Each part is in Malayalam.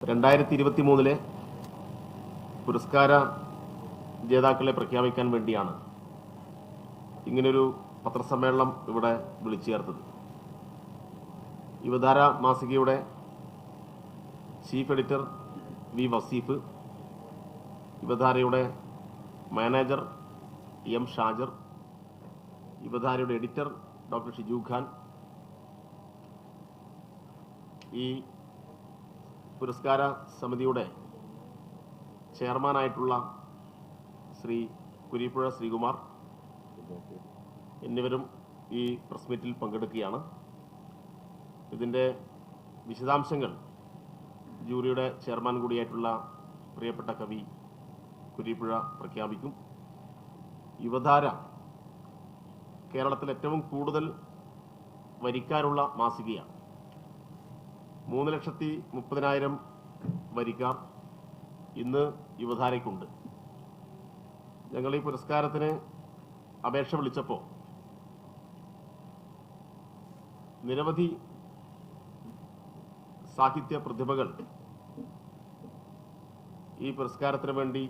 രണ്ടായിരത്തി ഇരുപത്തി മൂന്നിലെ പുരസ്കാര ജേതാക്കളെ പ്രഖ്യാപിക്കാൻ വേണ്ടിയാണ് ഇങ്ങനൊരു പത്രസമ്മേളനം ഇവിടെ വിളിച്ചു ചേർത്തത് യുവധാര മാസികയുടെ ചീഫ് എഡിറ്റർ വി വസീഫ് യുവധാരയുടെ മാനേജർ എം ഷാജർ യുവധാരയുടെ എഡിറ്റർ ഡോക്ടർ ഷിജു ഖാൻ ഈ പുരസ്കാര സമിതിയുടെ ചെയർമാനായിട്ടുള്ള ശ്രീ കുരിപ്പുഴ ശ്രീകുമാർ എന്നിവരും ഈ പ്രസ് മീറ്റിൽ പങ്കെടുക്കുകയാണ്. ഇതിന്റെ വിശദാംശങ്ങൾ ജൂറിയുടെ ചെയർമാൻ കൂടിയായിട്ടുള്ള പ്രിയപ്പെട്ട കവി കുരിപ്പുഴ പ്രഖ്യാപിക്കും. യുവധാര കേരളത്തിൽ ഏറ്റവും കൂടുതൽ വരിക്കാരുള്ള മാസികയാണ്. മൂന്ന് ലക്ഷത്തി മുപ്പതിനായിരം വരിക്കാർ ഇന്ന് യുവധാരയ്ക്കുണ്ട്. ഞങ്ങൾ ഈ പുരസ്കാരത്തിന് അപേക്ഷ വിളിച്ചപ്പോൾ നിരവധി സാഹിത്യ പ്രതിഭകൾ ഈ പുരസ്കാരത്തിന് വേണ്ടി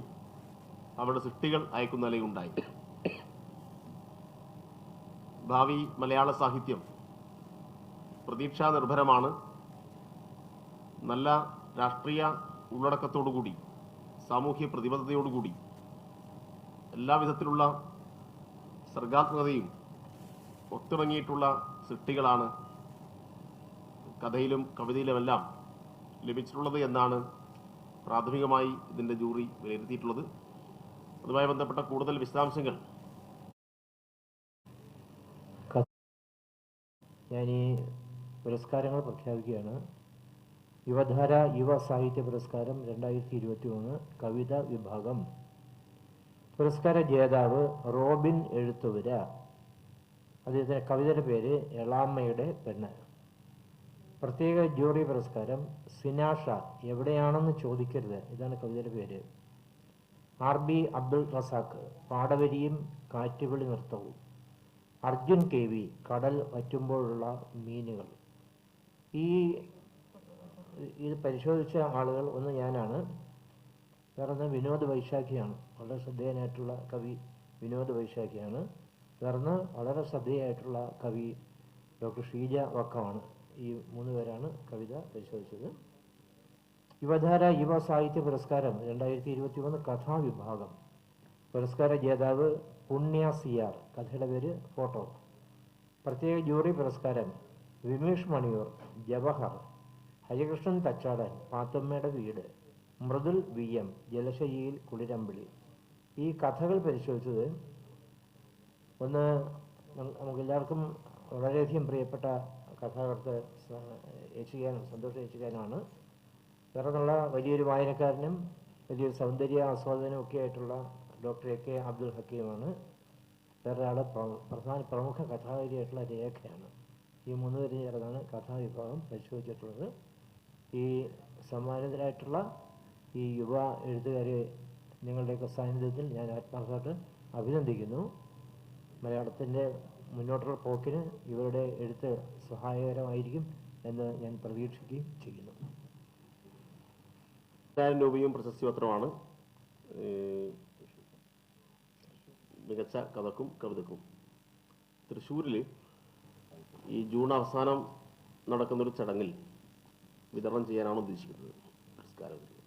അവരുടെ സൃഷ്ടികൾ അയക്കുന്ന നിലയുണ്ടായി. ഭാവി മലയാള സാഹിത്യം പ്രതീക്ഷാ നിർഭരമാണ് നല്ല രാഷ്ട്രീയ ഉള്ളടക്കത്തോടുകൂടി സാമൂഹ്യ പ്രതിബദ്ധതയോടുകൂടി എല്ലാവിധത്തിലുള്ള സർഗാത്മകതയും ഒത്തിണങ്ങിയിട്ടുള്ള സൃഷ്ടികളാണ് കഥയിലും കവിതയിലുമെല്ലാം ലഭിച്ചിട്ടുള്ളത് എന്നാണ് പ്രാഥമികമായി ഇതിന്റെ ജൂറി വിലയിരുത്തിയിട്ടുള്ളത്. അതുമായി ബന്ധപ്പെട്ട കൂടുതൽ വിശദാംശങ്ങൾ ഞാൻ ഈ പുരസ്കാരങ്ങൾ പ്രഖ്യാപിക്കുകയാണ്. യുവധാര യുവ സാഹിത്യ പുരസ്കാരം രണ്ടായിരത്തി ഇരുപത്തി മൂന്ന് കവിത വിഭാഗം. പുരസ്കാര ജേതാവ് റോബിൻ എഴുത്തുവര. അദ്ദേഹത്തിന്റെ കവിതയുടെ പേര് എളാമ്മയുടെ പെണ്ണ്. പ്രത്യേക ജൂറി പുരസ്കാരം സിനാഷ എവിടെയാണെന്ന് ചോദിക്കരുത്. ഇതാണ് കവിതയുടെ പേര്. ആർ ബി അബ്ദുൾ റസാഖ് പാടവരിയും കാറ്റുവിളി നൃത്തവും. അർജുൻ കെ വി കടൽ വറ്റുമ്പോഴുള്ള മീനുകൾ. ഈ ഇത് പരിശോധിച്ച ആളുകൾ ഒന്ന് ഞാനാണ്. വേറൊന്ന് വിനോദ് വൈശാഖിയാണ്. വളരെ ശ്രദ്ധേയനായിട്ടുള്ള കവി വിനോദ് വൈശാഖിയാണ്. വേറൊന്ന് വളരെ ശ്രദ്ധേയായിട്ടുള്ള കവി ഡോക്ടർ ഷീജ വക്കമാണ്. ഈ മൂന്ന് പേരാണ് കവിത പരിശോധിച്ചത്. യുവധാര യുവ സാഹിത്യ പുരസ്കാരം രണ്ടായിരത്തി ഇരുപത്തി മൂന്ന് കഥാവിഭാഗം. പുരസ്കാര ജേതാവ് പുണ്യ സിയാർ കഥയുടെ പേര് ഫോട്ടോ. പ്രത്യേക ജൂറി പുരസ്കാരം വിമീഷ് മണിയൂർ ജവഹർ. ഹരികൃഷ്ണൻ തച്ചാടൻ പാത്തമ്മയുടെ വീട് മൃദുൽ വി. എം. ജലശയ്യയിൽ കുളിരമ്പിളി. ഈ കഥകൾ പരിശോധിച്ചത് ഒന്ന് നമുക്ക് നമുക്കെല്ലാവർക്കും വളരെയധികം പ്രിയപ്പെട്ട കഥാകൃത്ത് യേശുകാനും സന്തോഷ് യേശുകാരനാണ് വേറൊന്നുള്ള വലിയൊരു വായനക്കാരനും വലിയൊരു സൗന്ദര്യ ആസ്വാദനവും ഒക്കെ ആയിട്ടുള്ള ഡോക്ടർ എ കെ അബ്ദുൽ ഹക്കീമാണ്. വേറൊരാൾ പ്രധാന പ്രമുഖ കഥാകാരിയായിട്ടുള്ള രേഖയാണ്. ഈ മൂന്ന് പേരും ചേർന്നാണ് കഥാവിഭാഗം പരിശോധിച്ചിട്ടുള്ളത്. ഈ സമ്മാനിതരായിട്ടുള്ള ഈ യുവ എഴുത്തുകാരെ നിങ്ങളുടെയൊക്കെ സാന്നിധ്യത്തിൽ ഞാൻ ആത്മാർത്ഥമായിട്ട് അഭിനന്ദിക്കുന്നു. മലയാളത്തിന്റെ മുന്നോട്ടുള്ള പോക്കിന് ഇവരുടെ എഴുത്ത് സഹായകരമായിരിക്കും എന്ന് ഞാൻ പ്രതീക്ഷിക്കുകയും ചെയ്യുന്നു. പതിനായിരം രൂപയും പ്രശസ്തി പത്രമാണ്. മികച്ച കഥക്കും കവിതക്കും. തൃശ്ശൂരിൽ ഈ ജൂൺ അവസാനം നടക്കുന്നൊരു ചടങ്ങിൽ വിതരണം ചെയ്യാനാണ് ഉദ്ദേശിക്കുന്നത്. പുരസ്കാരം